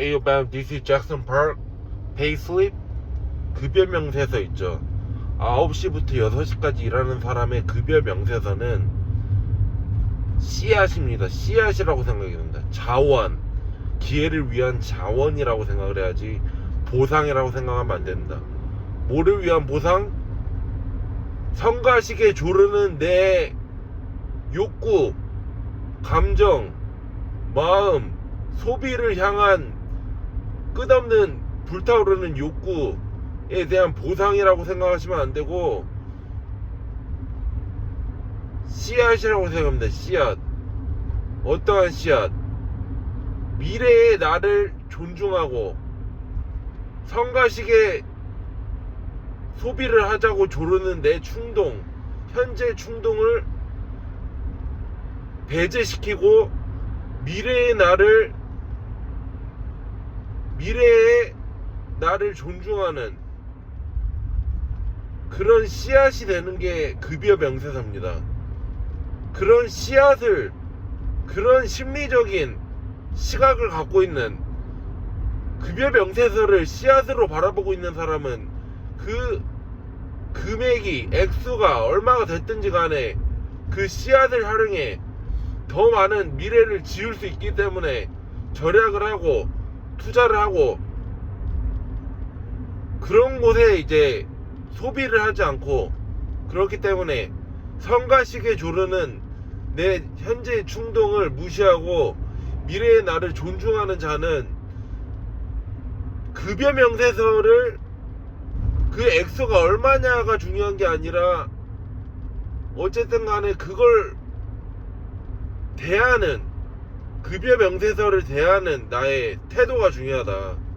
A about this is Jackson Park payslip 급여 명세서 있죠. 9시부터 6시까지 일하는 사람의 급여 명세서는 씨앗입니다. 씨앗이라고 생각이 듭니다. 자원, 기회를 위한 자원이라고 생각을 해야지 보상이라고 생각하면 안 된다. 뭐를 위한 보상? 성가시게 조르는 내 욕구, 감정, 마음, 소비를 향한 끝없는 불타오르는 욕구에 대한 보상이라고 생각하시면 안 되고 씨앗이라고 생각합니다. 씨앗. 어떠한 씨앗? 미래의 나를 존중하고 성가시게 소비를 하자고 조르는 내 충동, 현재 충동을 배제시키고 미래의 나를 미래의 나를 존중하는 그런 씨앗이 되는 게 급여 명세서입니다. 그런 씨앗을 그런 심리적인 시각을 갖고 있는 급여 명세서를 씨앗으로 바라보고 있는 사람은 그 금액이 액수가 얼마가 됐든지 간에 그 씨앗을 활용해 더 많은 미래를 지을 수 있기 때문에 절약을 하고 투자를 하고 그런 곳에 이제 소비를 하지 않고 그렇기 때문에 성가시게 조르는 내 현재의 충동을 무시하고 미래의 나를 존중하는 자는 급여 명세서를 그 액수가 얼마냐가 중요한 게 아니라 어쨌든 간에 그걸 대하는 급여 명세서를 대하는 나의 태도가 중요하다.